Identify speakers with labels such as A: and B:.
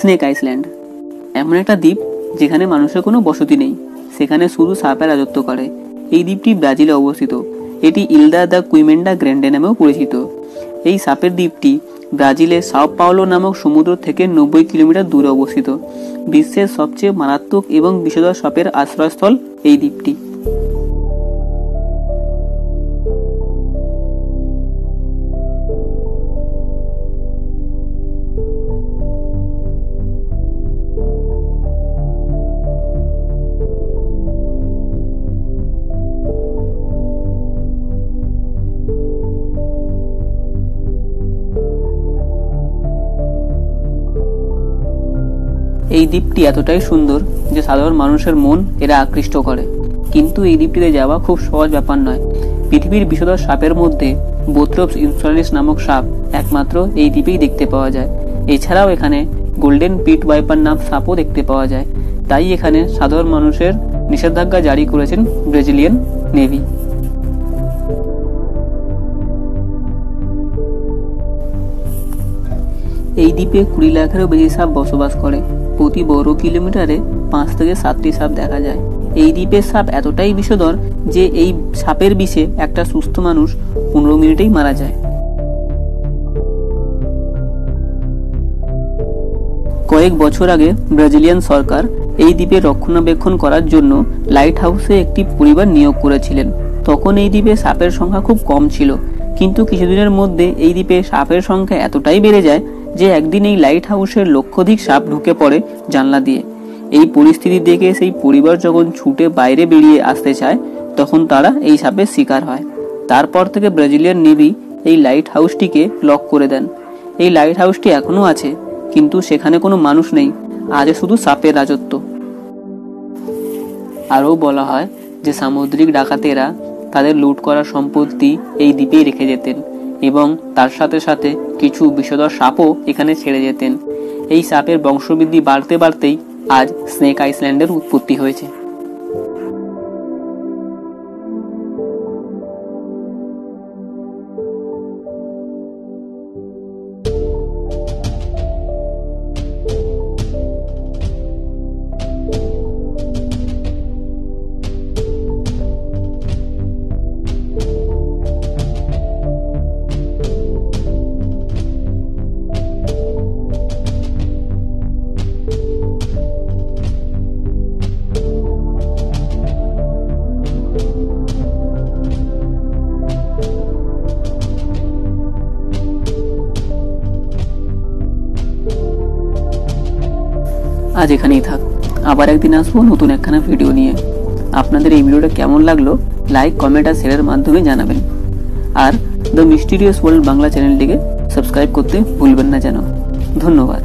A: Snake Iceland. এমন একটা দ্বীপ যেখানে মানুষের কোনো বসতি নেই। সেখানে শুধু সাপের রাজত্ব করে। এই দ্বীপটি ব্রাজিলে অবস্থিত। এটি ইলদা দ্য কুইমেন্ডা গ্র্যান্ডে নামেও পরিচিত। এই সাপের দ্বীপটি ব্রাজিলের সাও পাওলো নামক সমুদ্র থেকে নব্বই কিলোমিটার দূরে অবস্থিত। বিশ্বের সবচেয়ে মারাত্মক এবং বিষধর সাপের আশ্রয়স্থল এই দ্বীপটি। এই দ্বীপটি এতটাই সুন্দর যে সাধারণ মানুষের মন এরা আকৃষ্ট করে। কিন্তু এই দ্বীপটিতে যাওয়া খুব সহজ ব্যাপার নয়। পৃথিবীর বিষধর সাপের মধ্যে বোথ্রোপস ইনসুলারিস নামক সাপ একমাত্র এই দ্বীপেই দেখতে পাওয়া যায়। এছাড়াও এখানে গোল্ডেন পিট ওয়াইপার নাম সাপও দেখতে পাওয়া যায়। তাই এখানে সাধারণ মানুষের নিষেধাজ্ঞা জারি করেছেন ব্রাজিলিয়ান নেভি। এই দ্বীপে কুড়ি লাখেরও বেশি সাপ বসবাস করে। প্রতি বর্গ কিলোমিটারে পাঁচ থেকে সাতটি সাপ দেখা যায়। এই দ্বীপের সাপ এতটাই বিষধর যে এই সাপের বিষে একটা সুস্থ মানুষ পনেরো মিনিটেই মারা যায়। কয়েক বছর আগে ব্রাজিলিয়ান সরকার এই দ্বীপের রক্ষণাবেক্ষণ করার জন্য লাইট হাউসে একটি পরিবার নিয়োগ করেছিলেন। তখন এই দ্বীপে সাপের সংখ্যা খুব কম ছিল, কিন্তু কিছুদিনের মধ্যে এই দ্বীপে সাপের সংখ্যা এতটাই বেড়ে যায় যে একদিন এই লাইট হাউসের লক্ষাধিক সাপ ঢুকে পড়ে জানলা দিয়ে। এই পরিস্থিতি দেখে সেই পরিবার যখন ছুটে বাইরে বেরিয়ে আসতে চায়, তখন তারা এই সাপের শিকার হয়। তারপর থেকে ব্রাজিলিয়ান নেভি এই লাইট হাউসটিকে লক করে দেন। এই লাইট হাউসটি এখনও আছে, কিন্তু সেখানে কোনো মানুষ নেই। আজ শুধু সাপের রাজত্ব। আরও বলা হয় যে সামুদ্রিক ডাকাতেরা তাদের লুট করা সম্পত্তি এই দ্বীপেই রেখে যেতেন। এবং তার সাথে সাথে কিছু বিষধর সাপও এখানে ছেড়ে যেতেন। এই সাপের বংশবৃদ্ধি বাড়তে বাড়তেই আজ স্নেক আইসল্যান্ডের উৎপত্তি হয়েছে। আজ এখানেই থাক। আবার একদিন আসব নতুন একখানা ভিডিও নিয়ে। আপনাদের এই ভিডিওটা কেমন লাগল লাইক কমেন্ট আর শেয়ারের মাধ্যমে জানাবেন। আর দ্য মিস্টিরিয়াস ওয়ার্ল্ড বাংলা চ্যানেলটিকে সাবস্ক্রাইব করতে ভুলবেন না যেন। ধন্যবাদ।